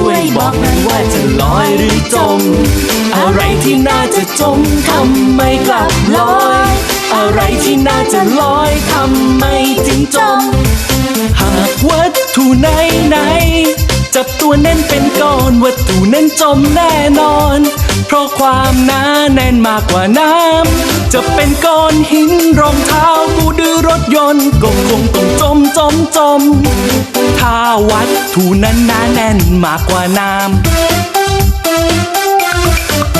ช่วยบอกหน่อยว่าจะลอยหรือจม อะไรที่น่าจะจมทำไมกลับลอย อะไรที่น่าจะลอยทำไมจึงจม หากวัตถุไหนไหนจับตัวแน่นเป็นก้อนวัตถุนั้นจมแน่นอน เพราะความหนาแน่นมากกว่าน้ำ จะเป็นก้อนหินรองเท้าปูดือรถยนต์ก็คงต้องจมจมจม ถ้าวัตถุนั้นหนาแน่นมากกว่าน้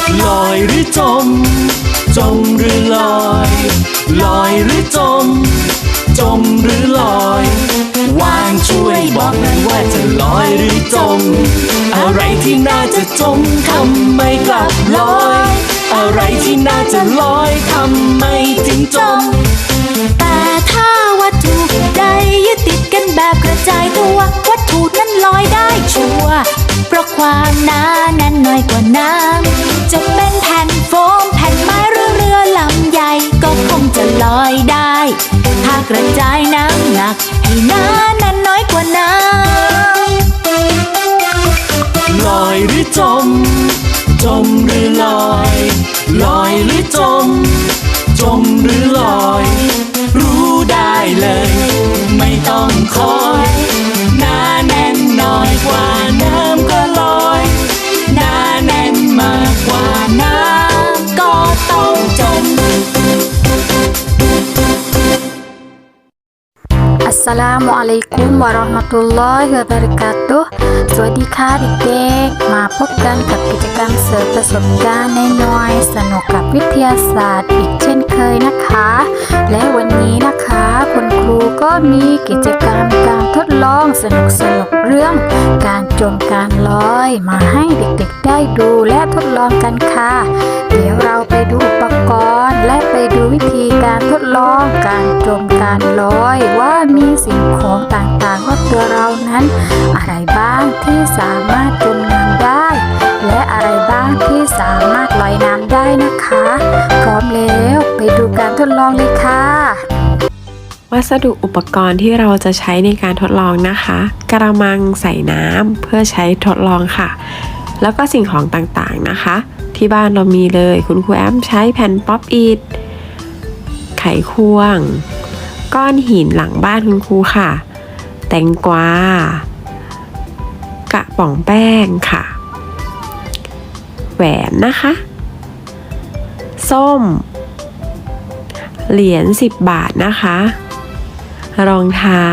ำลอยหรือจม จมหรือลอย ลอยหรือจม จมหรือลอยวางช่วยบอกหน่อยว่าจะลอยหรือจม อะไรที่น่าจะจมทำไมกลับลอย อะไรที่น่าจะลอยทำไมจึงจม ชัวร์เพราะความหนาแน่นน้อยกว่าน้ำจะเป็นแผ่นโฟมแผ่นไม้หรือเรือลำใหญ่ก็คงจะลอยได้ ถ้ากระจายน้ำหนักให้หนาแน่นน้อยกว่าน้ำลอยหรือจม จมหรือลอย ลอยหรือจม จมหรือลอย รู้ได้เลย ไม่ต้องคอย น้ สสลามุอะลัยกุมวะเราะห์มะตุลลอฮิวะบะเราะกาตุฮ์สวัสดีค่ะเด็กๆ มาพบกันกับกิจกรรมเสริมประสบการณ์ในน้อยๆ สนุกกับวิทยาศาสตร์อีกเช่นเคยนะคะ และวันนี้นะคะ คุณครูก็มีกิจกรรมการทดลองสนุกๆเรื่อง การจมการลอยมาให้เด็กๆ ได้ดูและทดลองกันค่ะ เดี๋ยวเราไปดูอุปกรณ์ และไปดูวิธีการทดลองการจมการลอยว่ามีสิ่งของต่างๆรอบตัวเรานั้น อะไรบ้างที่สามารถจมน้ำได้ และอะไรบ้างที่สามารถลอยน้ำได้นะคะ พร้อมแล้วไปดูการทดลองเลยค่ะ วัสดุอุปกรณ์ที่เราจะใช้ในการทดลองนะคะ กระมังใส่น้ำเพื่อใช้ทดลองค่ะ แล้วก็สิ่งของต่างๆนะคะ ที่บ้านเรามีเลยคุณครูแอมใช้แผ่นป๊อปอิดไขควง ก้อนหินหลังบ้านคุณครูค่ะ แตงกวา กระป๋องแป้งค่ะ แหวนนะคะ ส้ม เหรียญ10 บาทนะคะ รองเท้า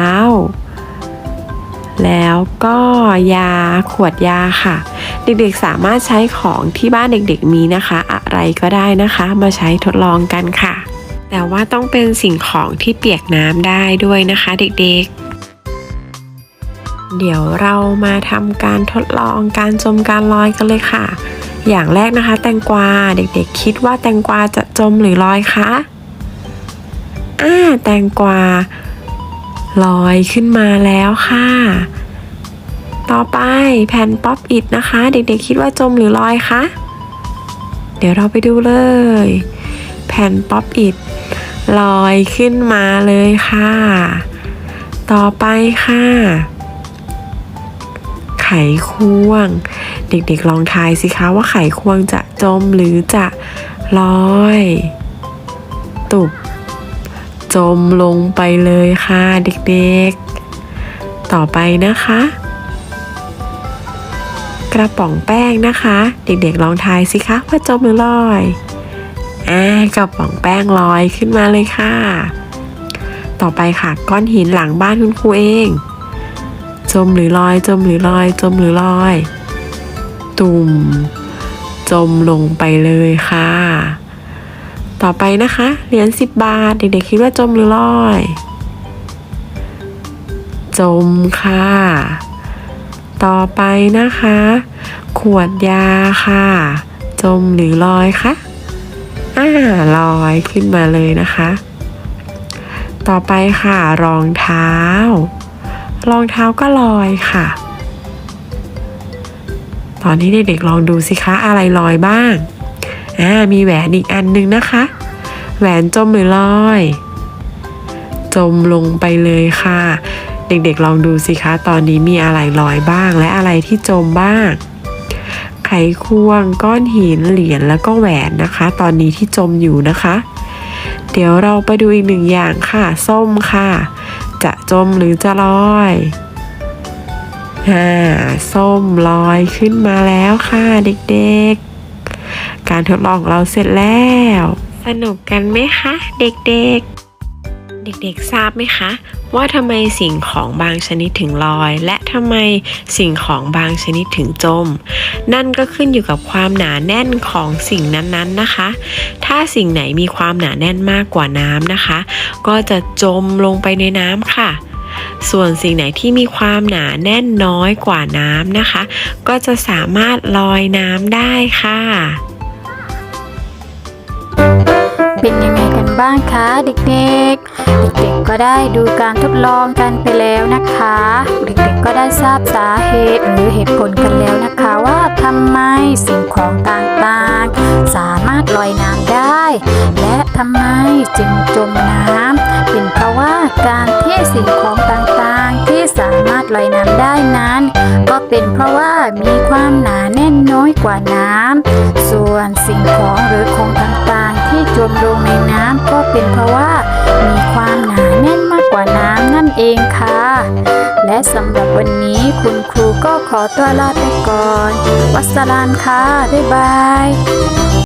แล้วก็ยาขวดยาค่ะ เด็กๆสามารถใช้ของที่บ้านเด็กๆมีนะคะ อะไรก็ได้นะคะ มาใช้ทดลองกันค่ะ แต่ว่าต้องเป็นสิ่งของที่เปียกน้ำได้ด้วยนะคะเด็กๆ เดี๋ยวเรามาทำการทดลองการจมการลอยกันเลยค่ะ อย่างแรกนะคะ แตงกวาเด็กๆ คิดว่าแตงกวาจะจมหรือลอยคะอ่าแตงกวาลอยขึ้นมาแล้วค่ะ ต่อไปแผ่นป๊อปอิดนะคะ เด็กๆ คิดว่าจมหรือลอยคะ เดี๋ยวเราไปดูเลย แผ่นป๊อปอิด ลอยขึ้นมาเลยค่ะ ต่อไปค่ะ ไขควง เด็กๆลองทายสิคะว่าไขควงจะจมหรือจะลอย ตุบ จมลงไปเลยค่ะ เด็กๆ ต่อไปนะคะ กระป๋องแป้งนะคะ เด็กๆลองทายสิคะว่าจมหรือลอย อ่ากระป๋องแป้งลอยขึ้นมาเลยค่ะ ต่อไปค่ะก้อนหินหลังบ้านคุณครูเอง จมหรือลอย จมหรือลอย จมหรือลอย ตุ่ม จมลงไปเลยค่ะ ต่อไปนะคะเหรียญ10บาท เด็กๆคิดว่าจมหรือลอย จมค่ะ ต่อไปนะคะ ขวดยาค่ะ จมหรือลอยคะ อ่าลอยขึ้นมาเลยนะคะ ต่อไปค่ะรองเท้า รองเท้าก็ลอยค่ะ ตอนนี้เด็กๆลองดูสิคะอะไรลอยบ้างอ่ามีแหวนอีกอันหนึงนะคะ แหวนจมหรือลอย จมลงไปเลยค่ะ เด็กๆลองดูสิคะ ตอนนี้มีอะไรลอยบ้างและอะไรที่จมบ้าง ไขควง ก้อนหินเหรียญแล้วก็แหวนนะคะ ตอนนี้ที่จมอยู่นะคะ เดี๋ยวเราไปดูอีกหนึ่งอย่างค่ะ ส้มค่ะ จะจมหรือจะลอยอ่าส้มลอยขึ้นมาแล้วค่ะเด็กๆ การทดลองของเราเสร็จแล้ว สนุกกันไหมคะ เด็กๆ เด็กๆทราบไหมคะ ว่าทำไมสิ่งของบางชนิดถึงลอย และทำไมสิ่งของบางชนิดถึงจม นั่นก็ขึ้นอยู่กับความหนาแน่นของสิ่งนั้นๆนะคะ ถ้าสิ่งไหนมีความหนาแน่นมากกว่าน้ำนะคะ ก็จะจมลงไปในน้ำค่ะ ส่วนสิ่งไหนที่มีความหนาแน่นน้อยกว่าน้ำนะคะ ก็จะสามารถลอยน้ำได้ค่ะ เป็นยังไง บ้างคะเด็กๆ เด็กๆก็ได้ดูการทดลองกันไปแล้วนะคะ เด็กๆก็ได้ทราบสาเหตุหรือเหตุผลกันแล้วนะคะว่าทำไมสิ่งของต่างๆ สามารถลอยน้ำได้ และทำไมจึงจมน้ำเป็นเพราะว่าการที่สิ่งของต่างๆ ที่สามารถลอยน้ำได้นั้น ก็เป็นเพราะว่ามีความหนาแน่นน้อยกว่าน้ำส่วนสิ่งของหรือของต่าง มลงในน้ำก็เป็นเพราะว่า มีความหนาแน่นมากกว่าน้ำนั่นเองค่ะ และสำหรับวันนี้คุณครูก็ขอตัวลาไปก่อน วัสสลานค่ะ บ๊ายบาย